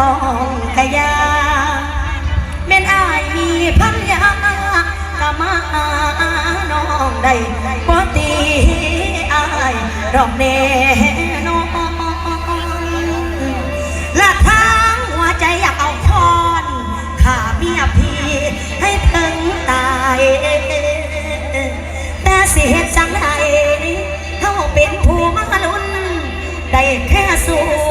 องกยาแม่นอายมีพันยากะมาน้องใด้บ่ตีอายดอกแน่นอนละทางหัวใจอยากเอาพรข้าเมียพี่ให้ถึงตายแต่สิเหตุจังไดเขาเป็นผู้มาลุนได้แค่สู้